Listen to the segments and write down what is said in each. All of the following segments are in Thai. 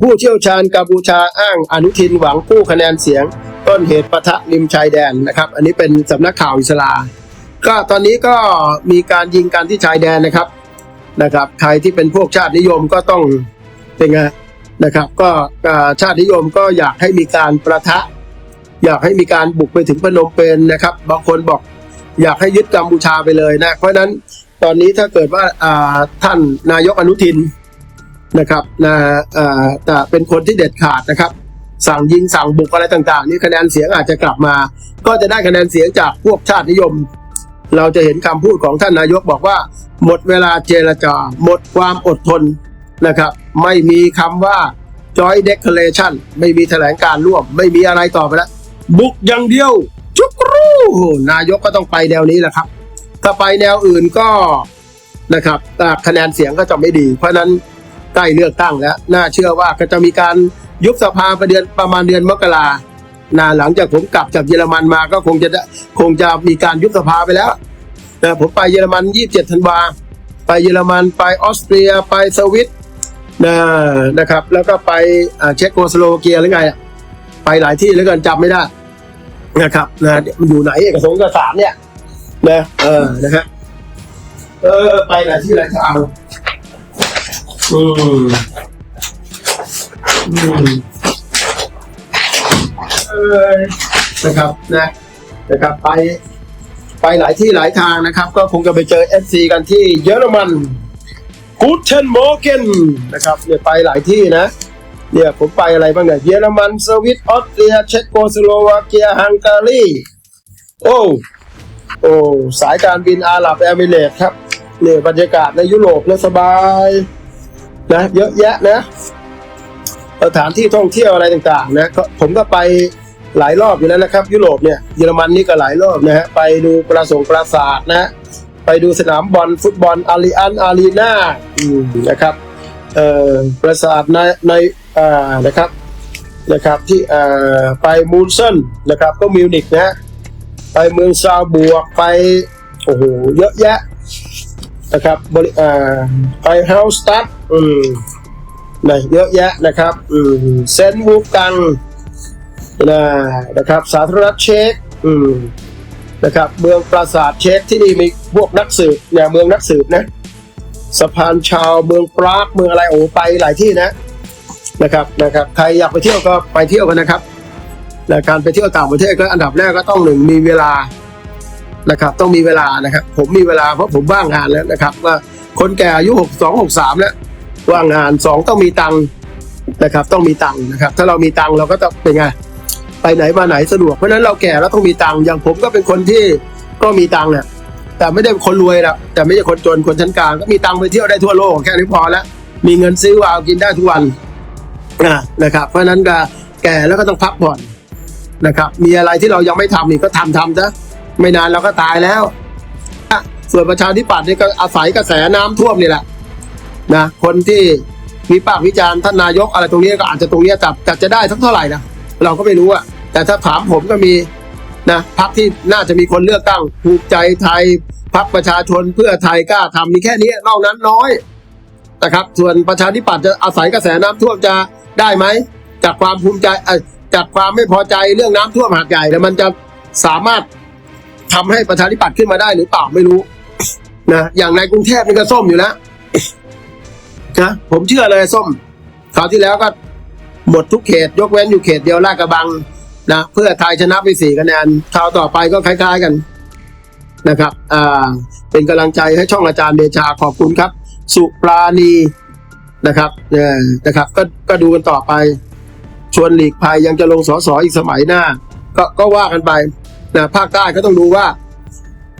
ผู้เชี่ยวชาญกัมพูชาอ้างอนุทินหวังกู้คะแนนเสียง ต้นเหตุปะทะริมชายแดนนะครับ อันนี้เป็นสำนักข่าวอิสลา ก็ตอนนี้ก็มีการยิงกันที่ชายแดนนะครับนะครับใครที่เป็นพวกชาตินิยมก็ต้องเป็นไงนะครับ ก็ชาตินิยมก็อยากให้มีการประทะ อยากให้มีการบุกไปถึงพนมเปญนะครับ บางคนบอกอยากให้ยึดกัมพูชาไปเลยนะ เพราะฉะนั้นตอนนี้ถ้าเกิดว่าท่านนายกอนุทิน นะครับนะแต่เป็นคนที่เด็ดขาดนะครับ สั่งยิงสั่งบุกอะไรต่างๆ นี่คะแนนเสียงอาจจะกลับมา ก็จะได้คะแนนเสียงจากพวกชาตินิยม เราจะเห็นคำพูดของท่านนายกบอกว่า หมดเวลาเจรจา หมดความอดทนนะครับ ไม่มีคำว่า joint declaration ไม่มีแถลงการร่วม ไม่มีอะไรต่อไปแล้วบุกอย่างเดียวจุกรูนายกก็ต้องไปแนวนี้แหละครับ ถ้าไปแนวอื่นก็นะครับคะแนนเสียงก็จะไม่ดี เพราะนั้น ใกล้เลือกตั้งแล้ว น่าเชื่อว่าก็จะมีการยุบสภาประเดือนประมาณเดือนมกรานะหลังจากผมกลับจากเยอรมันมาก็คงจะคงจะมีการยุบสภาไปแล้วนะผมไปเยอรมัน 27 ธันวา ไปเยอรมัน ไปออสเตรีย ไปสวิตนะนะครับ แล้วก็ไปเช็กโกสโลวาเกียหรือไง ไปหลายที่แล้วกันจำไม่ได้นะครับนะมันอยู่ไหนเอกสงกสารเนี่ยนะเออนะฮะเออไปหลายที่หลายทาง อืมอืมเออนะครับนะนะครับไปไปหลายที่หลายทางนะครับ ก็คงจะไปเจอ FC กันที่เยอรมันกูเทนโมเกนนะครับเนี่ยไปหลายที่นะเนี่ยผมไปอะไรบ้างเนี่ยเยอรมันสวิตออสเตรียเช็กโกสโลวาเกียฮังการีโอ้โอ้สายการบินอาหรับเอมิเรตส์ครับเนี่ยบรรยากาศในยุโรปเนี่ยสบาย นะเยอะแยะนะ สถานที่ท่องเที่ยวอะไรต่างๆ นะก็ผมก็ไปหลายรอบอยู่แล้วนะครับ ยุโรปเนี่ยเยอรมันนี่ก็หลายรอบนะฮะไปดูปราสงค์ปราสาทนะไปดูสนามบอลฟุตบอลอารีอันอารีนาอืมนะครับเอ่อปราสาทในในอ่านะครับนะครับที่อ่อไปมูลเซนนะครับก็มิวนิกนะฮะไปเมืองซาบวกไปโอ้โหเยอะแยะนะครับบริอ่าไปเฮาสตัด อืมนะเยอะแยะนะครับ อืมเซนวูกังนะนะครับ สาธารณรัฐเช็กอืมนะครับ เมืองปราสาทเช็กที่นี่มีพวกนักสืบเนี่ยเมืองนักสืบนะ สะพานชาวเมืองปรากเมืองอะไรโอ้ไปหลายที่นะนะครับนะครับ ใครอยากไปเที่ยวก็ไปเที่ยวกันนะครับและการไปเที่ยวต่างประเทศก็อันดับแรกก็ต้องหนึ่งมีเวลานะครับ ต้องมีเวลานะครับ ผมมีเวลาเพราะผมว่างงานแล้วนะครับ ว่าคนแก่อายุหกสองหกสามแล้ว ว่างงานสองต้องมีตังค์นะครับ ต้องมีตังค์นะครับ ถ้าเรามีตังค์เราก็ต้องเป็นไงไปไหนมาไหนสะดวกเพราะฉะนั้นเราแก่แล้วต้องมีตังค์อย่างผมก็เป็นคนที่ก็มีตังค์เนี่ยแต่ไม่ได้เป็นคนรวยนะแต่ไม่ใช่คนจนคนชั้นกลางก็มีตังค์ไปเที่ยวได้ทั่วโลกแค่นี้พอแล้วมีเงินซื้อวาวกินได้ทุกวันนะครับ เพราะฉะนั้นก็แก่แล้วก็ต้องพักผ่อนนะครับ มีอะไรที่เรายังไม่ทำอีกก็ทำทำซะไม่นานเราก็ตายแล้ว ส่วนประชาธิปัตย์นี่ก็อาศัยกระแสน้ำท่วมนี่แหละ นะคนที่มีปากวิจารณ์ท่านนายกอะไรตรงนี้ก็อาจจะตรงนี้จับจับจะได้สักเท่าไหร่นะเราก็ไม่รู้อะแต่ถ้าถามผมก็มีนะพักที่น่าจะมีคนเลือกตั้งภูมิใจไทยพักประชาชนเพื่อไทยกล้าทำมีแค่นี้นอกนั้นน้อยนะครับ ส่วนประชาธิปัตย์จะอาศัยกระแสน้ำท่วมจะได้ไหมจากความภูมิใจจากความไม่พอใจเรื่องน้ำท่วมหาดใหญ่แล้วมันจะสามารถทำให้ประชาธิปัตย์ขึ้นมาได้หรือเปล่าไม่รู้นะอย่างในกรุงเทพนี่ก็ส้มอยู่แล้ว นะผมเชื่อเลยส้มคราวที่แล้วก็หมดทุกเขต ยกเว้นอยู่เขตเดียวลาดกระบังนะเพื่อไทยชนะไปสี่คะแนนคราวต่อไปก็คล้าย ๆกันนะครับอ่าเป็นกำลังใจให้ช่องอาจารย์เดชาขอบคุณครับ สุปราณีนะครับเนี่ยนะครับก็ก็ดูกันต่อไป ชวนหลีกภัยยังจะลงสอสออีกสมัยหน้า ก็ก็ว่ากันไปนะภาคใต้ก็ต้องดูว่า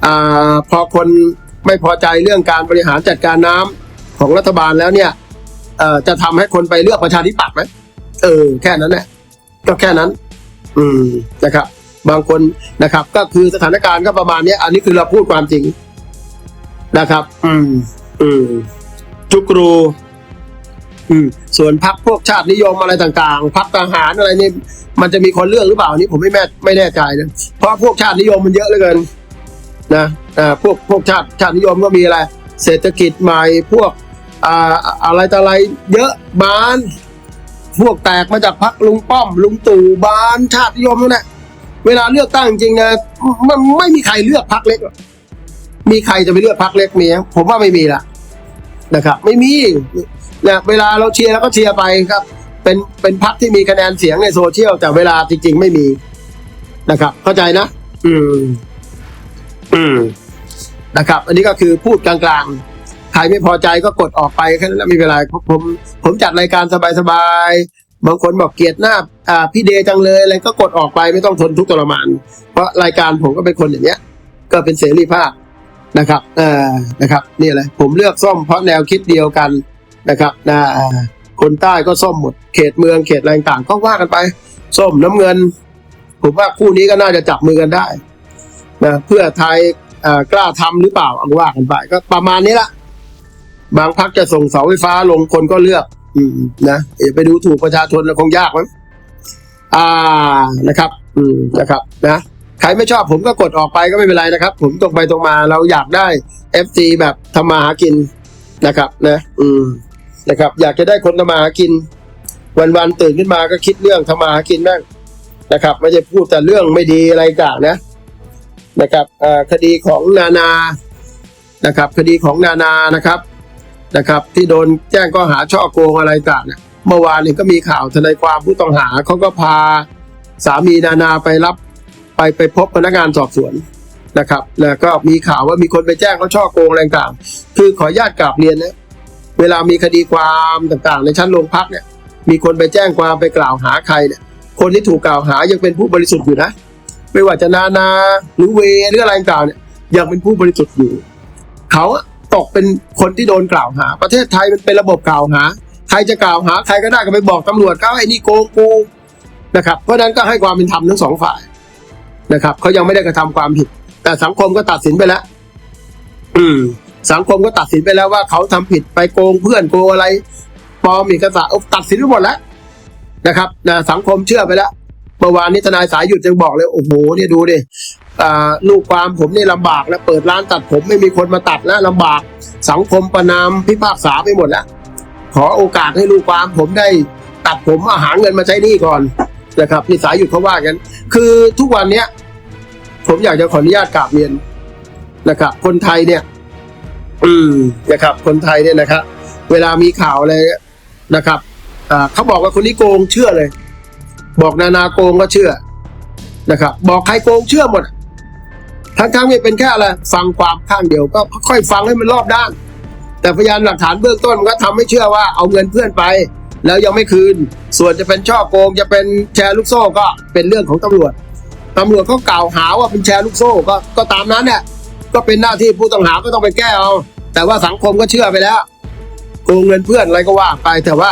อ่าพอคนไม่พอใจเรื่องการบริหารจัดการน้ำ ของรัฐบาลแล้วเนี่ยเอ่อจะทำให้คนไปเลือกประชาธิปัตย์ไหมเออ แค่นั้นแหละก็แค่นั้น อืมนะครับ บางคนนะครับ ก็คือสถานการณ์ก็ประมาณนี้อันนี้คือเราพูดความจริงนะครับ อืม อืม จุกรู อืม ส่วนพักพวกชาตินิยมอะไรต่างๆพักทหารอะไรนี่มันจะมีคนเลือกหรือเปล่านนี้ผมไม่แม่ไม่แน่ใจนะเพราะพวกชาตินิยมมันเยอะเหลือเกิน นะอ่าพวกพวกชาติชาตินิยมก็มีอะไร เศรษฐกิจใหม่พวก อ่าอะไรต่ออะไรเยอะบาน พวกแตกมาจากพักลุงป้อม ลุงตู่บานชาตินิยมนั่นแหละเวลาเลือกตั้งจริงนะมันไม่มีใครเลือกพักเล็ก มีใครจะไปเลือกพักเล็กมีไหมผมว่าไม่มีละนะครับ ไม่มีนะเวลาเราเชียร์แล้วก็เชียร์ไปครับ เป็นเป็นพักที่มีคะแนนเสียงในโซเชียลแต่เวลาจริง ๆ ไม่มีนะครับ เข้าใจนะ อืม อืมนะครับ อันนี้ก็คือพูดกลางๆ รไม่พอใจก็กดออกไปแค่นั้นและไม่เป็นไรผมผมจัดรายการสบายๆบางคนบอกเกลียดหน้าอ่าพี่เดย์จังเลยอะไรก็กดออกไปไม่ต้องทนทุกข์ทรมาน เพราะรายการผมก็เป็นคนอย่างเงี้ย ก็เป็นเสรีภาพนะครับเอ่อนะครับนี่แหละผมเลือกส้มเพราะแนวคิดเดียวกันนะครับนะคนใต้ก็ส้มหมดเขตเมืองเขตอะไรต่างก็ว่ากันไป ส้มน้ำเงิน ผมว่าคู่นี้ก็น่าจะจับมือกันได้นะเพื่อไทยกล้าทำหรือเปล่าเอาว่ากันไปก็ประมาณนี้ละ บางพักจะส่งเสาไฟฟ้าลงคนก็เลือก อืมนะอย่าไปดูถูกประชาชนแล้วคงยากมั้งอ่านะครับ อืมนะครับ นะใครไม่ชอบผมก็กดออกไปก็ไม่เป็นไรนะครับ ผมตรงไปตรงมาเราอยากได้ FC แบบทำมาหากินนะครับ นะ อืมนะครับ อยากจะได้คนทำมาหากิน วันๆตื่นขึ้นมาก็คิดเรื่องทำมาหากินบ้างนะครับ ไม่ใช่พูดแต่เรื่องไม่ดีอะไรต่างนะ นะครับคดีของนานานะครับ คดีของนานานะครับ นะครับ ที่โดนแจ้งข้อหาช่อโกงอะไรต่างเนี่ยเมื่อวานนี้ก็มีข่าวทนายความผู้ต้องหาเขาก็พาสามีนานาไปรับไปไปพบพนักงานสอบสวนนะครับ แล้วก็มีข่าวว่ามีคนไปแจ้งเขาช่อโกงอะไรต่างคือขอญาตกราบเรียนนะเวลามีคดีความต่างๆ ในชั้นโรงพักเนี่ย มีคนไปแจ้งความไปกล่าวหาใครเนี่ยคนที่ถูกกล่าวหายังเป็นผู้บริสุทธิ์อยู่นะ ไม่ว่าจะนานาหรือเวหรืออะไรต่างเนี่ยยังเป็นผู้บริสุทธิ์อยู่ เขาอะ ตกเป็นคนที่โดนกล่าวหา ประเทศไทยมันเป็นระบบกล่าวหา ใครจะกล่าวหา ใครก็ได้ก็ไปบอกตำรวจเขาไอ้นี่โกงกูนะครับ เพราะฉะนั้นก็ให้ความเป็นธรรมทั้งสองฝ่ายนะครับเขายังไม่ได้กระทำความผิด แต่สังคมก็ตัดสินไปแล้ว อืม สังคมก็ตัดสินไปแล้วว่าเขาทำผิดไปโกงเพื่อนโกงอะไรปลอมเอกสารเอาตัดสินไปหมดแล้วนะครับนะสังคมเชื่อไปแล้วเมื่อวานนี้ทนายสายหยุดยังบอกเลยโอ้โหเนี่ยดูดิอ่า ลูกความผมนี่ลำบากแล้วเปิดร้านตัดผมไม่มีคนมาตัดแล้วลำบากสังคมประนามพิพากษาไปหมดแล้ว ขอโอกาสให้ลูกความผมได้ตัดผมมาหาเงินมาใช้นี้ก่อนนะครับนี่สายหยุดเขาว่ากันคือทุกวันเนี้ยผมอยากจะขออนุญาตกราบเรียนนะครับ คนไทยเนี่ย อืมนะครับ คนไทยเนี่ยนะครับ เวลามีข่าวอะไรนะครับเขาบอกว่าคนนี้โกงเชื่อเลย บอกนานาโกงก็เชื่อนะครับ บอกใครโกงเชื่อหมด ทั้งๆไม่เป็นแค่อะไรฟังความข้างเดียวก็ค่อยฟังให้มันรอบด้าน แต่พยานหลักฐานเบื้องต้นมันก็ทำให้เชื่อว่าเอาเงินเพื่อนไป แล้วยังไม่คืน ส่วนจะเป็นช่อโกงจะเป็นแชร์ลูกโซ่ก็เป็นเรื่องของตำรวจตำรวจเขากล่าวหาว่าเป็นแชร์ลูกโซ่ก็ก็ตามนั้นเนี่ยก็เป็นหน้าที่ผู้ต้องหาก็ต้องไปแก้เอาแต่ว่าสังคมก็เชื่อไปแล้วโกงเงินเพื่อนอะไรก็ว่าไปแต่ว่า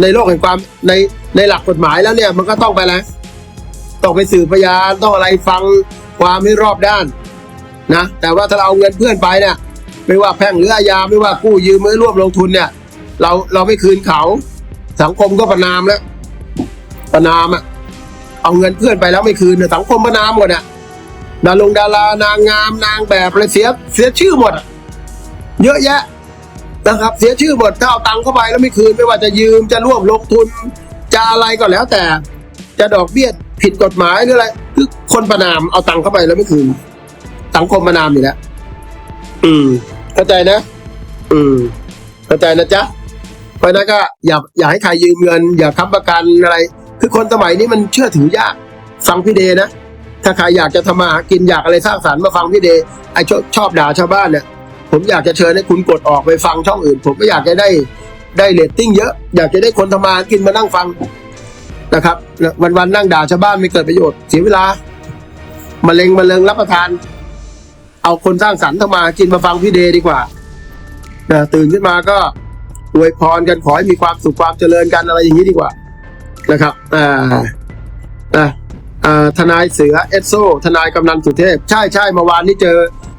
ในโลกแห่งความในในหลักกฎหมายแล้วเนี่ยมันก็ต้องไปแล้วต้องไปสืบพยานต้องอะไรฟังความให้รอบด้าน นะแต่ว่าถ้าเราเอาเงินเพื่อนไปเนี่ยไม่ว่าแพ่งหรืออาญาไม่ว่ากู้ยืมหรือร่วมลงทุนเนี่ย เราเราไม่คืนเขา สังคมก็ประนามแล้วประนามอะเอาเงินเพื่อนไปแล้วไม่คืนเนี่ยสังคมประนามหมดอะดารงดารานางงามนางแบบอะไรเสียเสียชื่อหมด เยอะแยะนะครับ เสียชื่อหมดถ้าเอาตังค์เข้าไปแล้วไม่คืน ไม่ว่าจะยืมจะร่วมลงทุน จะอะไรก็แล้วแต่ จะดอกเบี้ยผิดกฎหมายหรืออะไรคือคนประนามเอาตังค์เข้าไปแล้วไม่คืน สังคมประนามอยู่แล้วอืม เข้าใจนะ อืม เข้าใจนะจ๊ะเพราะฉะนั้นก็อย่าอย่าให้ใครยืมเงิน อย่าค้ำประกันอะไร คือคนสมัยนี้มันเชื่อถือยากฟังพี่เดนะถ้าใครอยากจะทำมาหากินอยากอะไรสร้างสรรค์มาฟังพี่เดไอชอบชอบด่าชาวบ้านเนี่ยผมอยากจะเชิญให้คุณกดออกไปฟังช่องอื่น ผมก็อยากจะได้ได้เรตติ้งเยอะอยากจะได้คนทำมาหากินมานั่งฟังนะครับวันๆนั่งด่าชาวบ้านไม่เกิดประโยชน์เสียเวลามะเร็งมะเร็งรับประทาน เอาคนสร้างสรรค์ทำมาหากินมาฟังพี่เดดีกว่านะตื่นขึ้นมาก็อวยพรกันขอให้มีความสุขความเจริญกันอะไรอย่างนี้ดีกว่า นะครับอ่าอ่าอ่าทนายเสือเอสโซทนายกำนันสุเทพ ใช่ใช่เมื่อวานนี้เจอ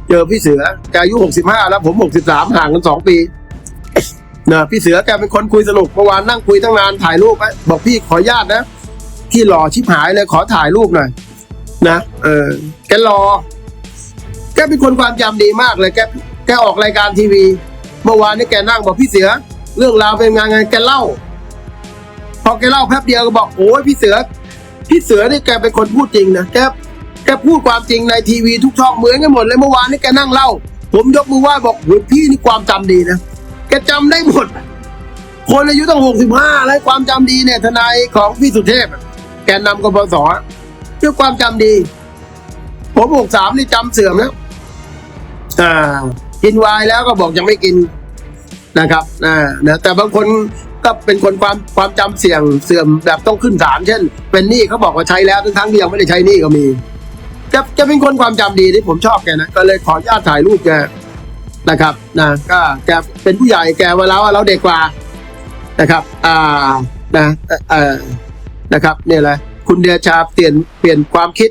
เจอพี่เสือแกอายุหกสิบห้าแล้วผมหกสิบสามห่างกันสองปีนะพี่เสือแกเป็นคนคุยสนุกเมื่อวานนั่งคุยตั้งนานถ่ายรูปไว้บอกพี่ขอญาตนะพี่หล่อชิบหายเลยขอถ่ายรูปหน่อยนะเออแกรอ กเป็นคนความจำดีมากเลยแกแกออกรายการทีวี เมื่อวานนี้แกนั่งบอกพี่เสือ เรื่องราวเป็นไงไงแกเล่า พอแกเล่าแป๊บเดียวก็บอกโอ้ยพี่เสือ พี่เสือนี่แกเป็นคนพูดจริงนะแกแกพูดความจริงในทีวีทุกช่องเหมือนกันหมดเลยเมื่อวานนี่แกนั่งเล่า ผมยกมือไหว้บอกโอ้ยพี่นี่ความจำดีนะแกจำได้หมดคนอายุตั้งหกสิบห้าแล้วความจำดีเนี่ยทนายของพี่สุเทพ แกนนำกบสเรื่อความจำดี ผมหกสามนี่จำเสื่อมแล้ว อ่ากินไวน์แล้วก็บอกยังไม่กินนะครับอ่านะแต่บางคนก็เป็นคนความความจำเสี่ยงเสื่อมแบบต้องขึ้นศาลเช่น เป็นหนี้เขาบอกว่าใช้แล้วทั้งทั้งที่ยังไม่ได้ใช้หนี้ก็มีจะจะเป็นคนความจำดีที่ผมชอบแกนะก็เลยขออนุญาตถ่ายรูปแกนะครับนะก็แกเป็นผู้ใหญ่แกว่าเราเราเด็กกว่านะครับ อ่านะเอ่อนะครับเนี่ยแหละคุณเดชาเปลี่ยนเปลี่ยนความคิด